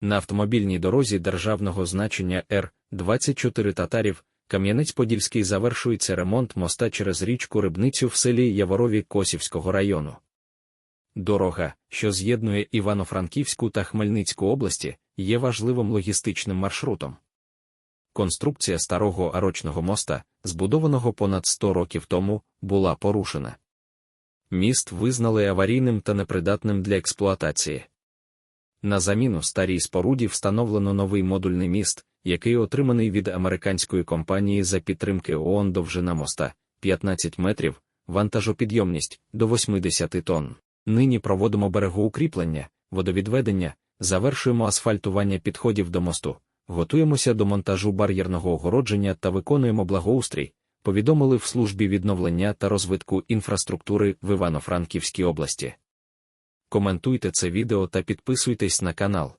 На автомобільній дорозі державного значення Р-24 татарів Кам'янець-Подільський завершується ремонт моста через річку Рибницю в селі Яворові Косівського району. Дорога, що з'єднує Івано-Франківську та Хмельницьку області, є важливим логістичним маршрутом. Конструкція старого арочного моста, збудованого понад 100 років тому, була порушена. Міст визнали аварійним та непридатним для експлуатації. На заміну старій споруді встановлено новий модульний міст, який отриманий від американської компанії за підтримки ООН довжина моста 15 метрів, вантажопідйомність до 80 тонн. Нині проводимо берегоукріплення, водовідведення, завершуємо асфальтування підходів до мосту, готуємося до монтажу бар'єрного огородження та виконуємо благоустрій, повідомили в службі відновлення та розвитку інфраструктури в Івано-Франківській області. Коментуйте це відео та підписуйтесь на канал.